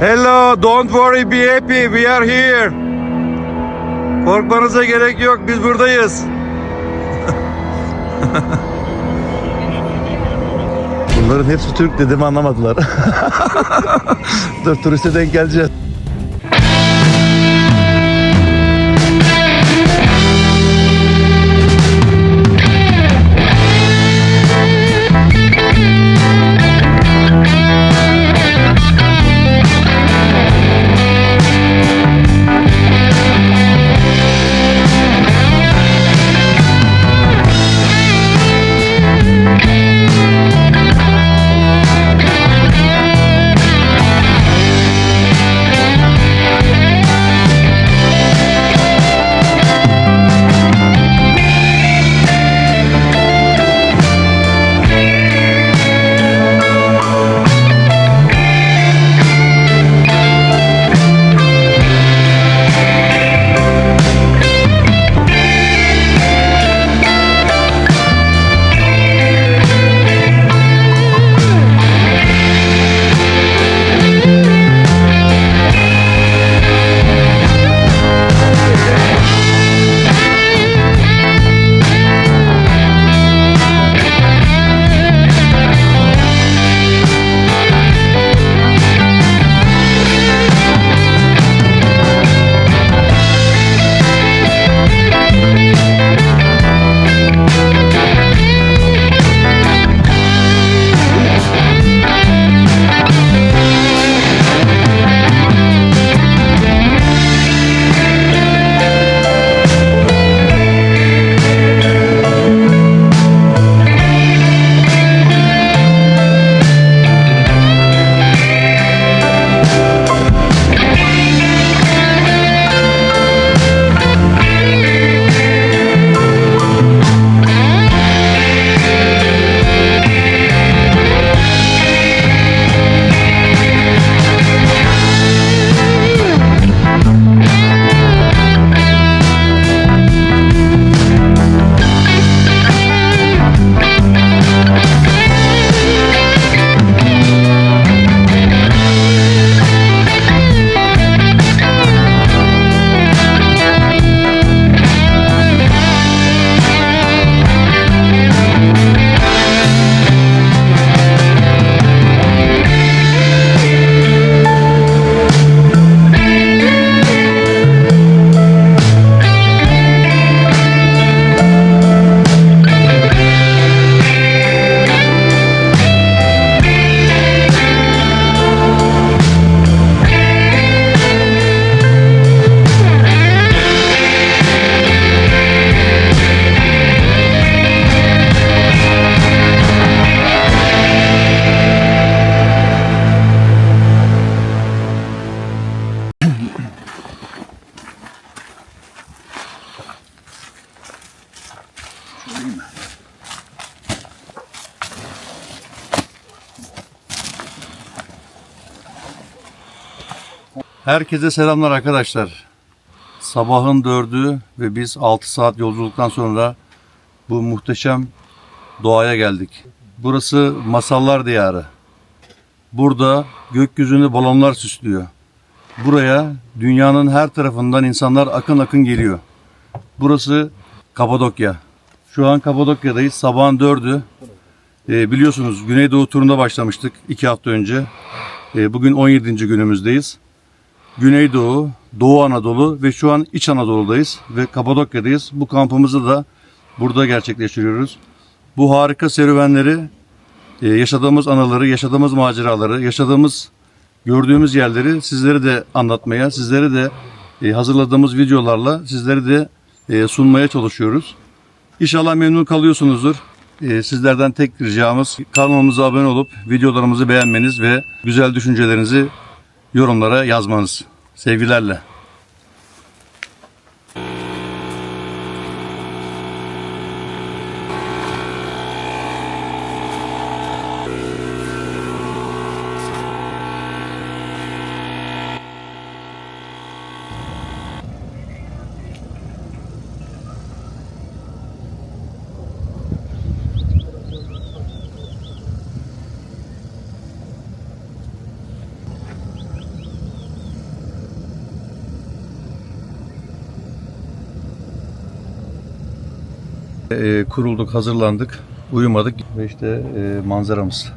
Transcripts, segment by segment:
Hello, don't worry, be happy. We are here. Korkmanıza gerek yok. Biz buradayız. Bunların hepsi Türk dediğimi anlamadılar. Dur turiste denk geleceğiz. Herkese selamlar arkadaşlar. Sabahın dördü ve biz 6 saat yolculuktan sonra bu muhteşem doğaya geldik. Burası masallar diyarı. Burada gökyüzünü balonlar süslüyor. Buraya dünyanın her tarafından insanlar akın akın geliyor. Burası Kapadokya. Şu an Kapadokya'dayız. Sabahın dördü. Ee, biliyorsunuz Güneydoğu turunda başlamıştık iki hafta önce. Ee, bugün 17. günümüzdeyiz. Güneydoğu, Doğu Anadolu ve şu an İç Anadolu'dayız ve Kapadokya'dayız. Bu kampımızı da burada gerçekleştiriyoruz. Bu harika serüvenleri, e, yaşadığımız anıları, yaşadığımız maceraları, yaşadığımız, gördüğümüz yerleri sizlere de anlatmaya, sizlere de e, hazırladığımız videolarla sizlere de e, sunmaya çalışıyoruz. İnşallah memnun kalıyorsunuzdur. Sizlerden tek ricamız kanalımıza abone olup videolarımızı beğenmeniz ve güzel düşüncelerinizi yorumlara yazmanız. Sevgilerle. E, kurulduk, hazırlandık, uyumadık ve işte e, manzaramız.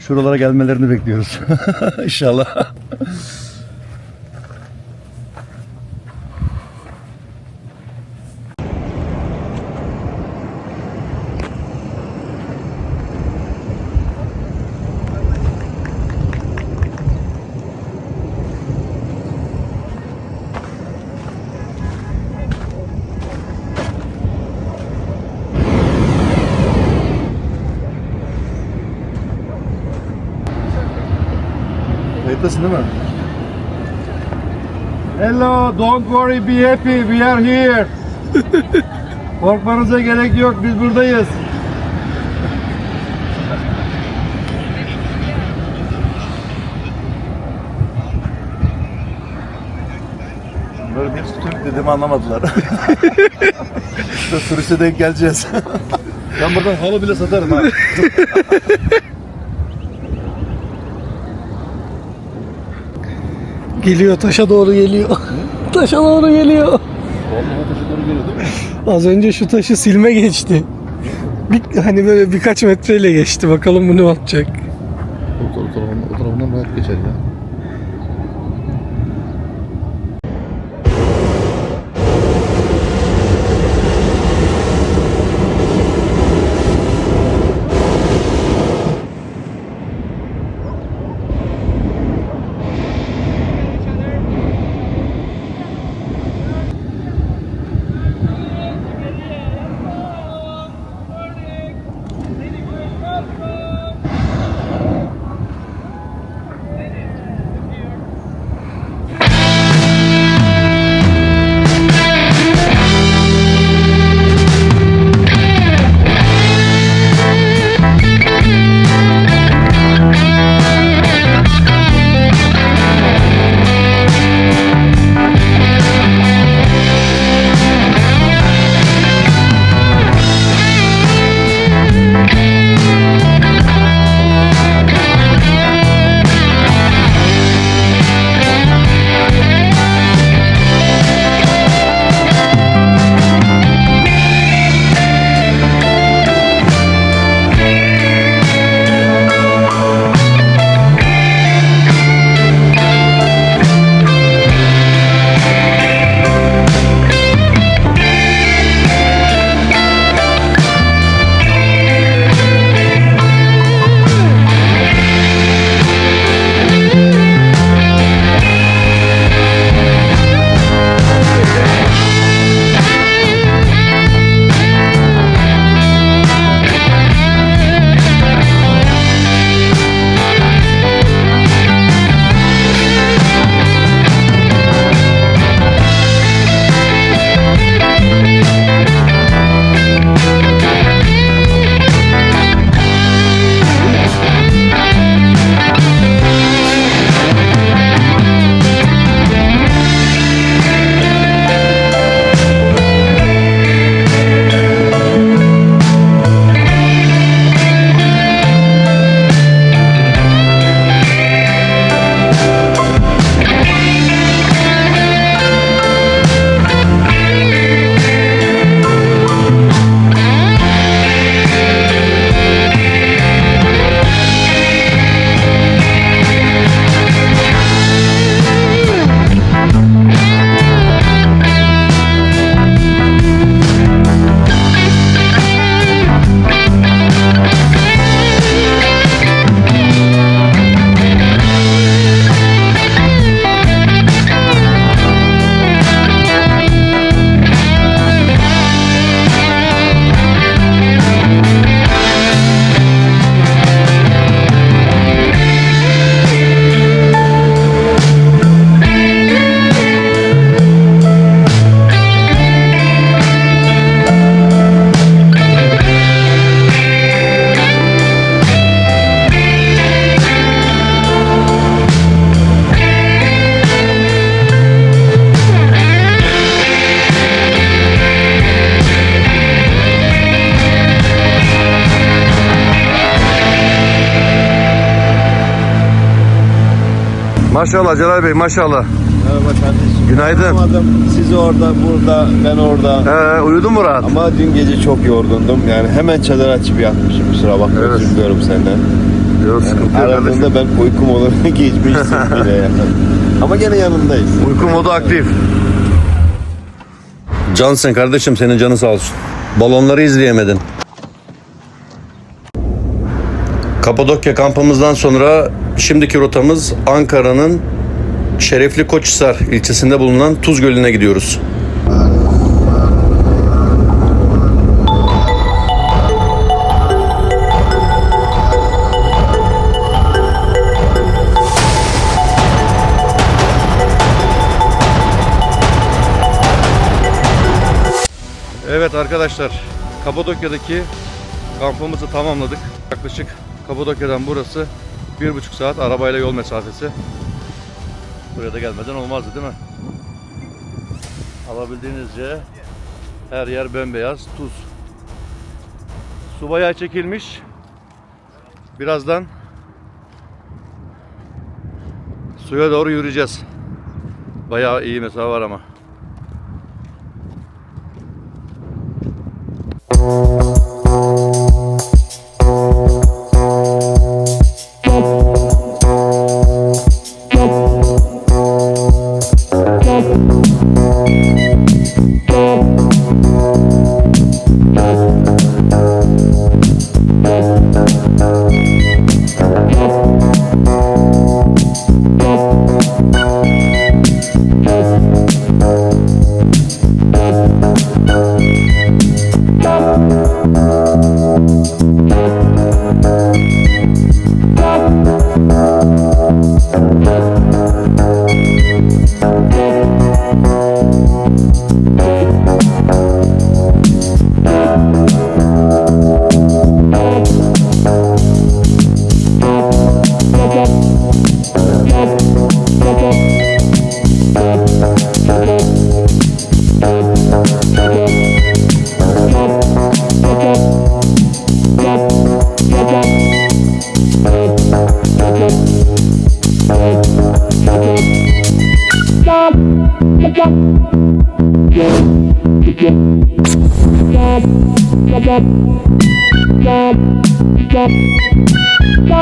Şuralara gelmelerini bekliyoruz. İnşallah. Kayıttasın değil mi? Hello, don't worry, be happy, we are here. Korkmanıza gerek yok, biz buradayız. Böyle bir Türk dediğimi anlamadılar. işte turiste denk geleceğiz. ben buradan halı bile satarım ha. Geliyor taşa doğru geliyor. taşa doğru geliyor. Vallahi taşı doğru geliyor değil mi? Az önce şu taşı silme geçti. Bir, hani böyle birkaç metreyle geçti. Bakalım bu ne yapacak. O, tarafından, o tarafından rahat geçer ya. Maşallah Celal Bey maşallah. Merhaba kardeşim. Günaydın. Anlamadım. Siz orada, burada, ben orada. Ee, uyudun mu rahat? Ama dün gece çok yorgundum. Yani hemen çadır açıp yatmışım. Kusura bakma Evet. özür diliyorum senden. Yok sıkıntı yok kardeşim. Aradığında ben uyku moduna geçmiştim bile yani. Ama gene yanındayız. Uyku modu aktif. Cansın kardeşim senin canı sağ olsun. Balonları izleyemedin. Kapadokya kampımızdan sonra şimdiki rotamız Ankara'nın Şerefli Koçhisar ilçesinde bulunan Tuz Gölü'ne gidiyoruz. Evet arkadaşlar, Kapadokya'daki kampımızı tamamladık. Yaklaşık Kapadokya'dan burası bir buçuk saat arabayla yol mesafesi. Buraya da gelmeden olmazdı değil mi? Alabildiğinizce her yer bembeyaz tuz. Su bayağı çekilmiş. Birazdan suya doğru yürüyeceğiz. Bayağı iyi mesafe var ama. Bye.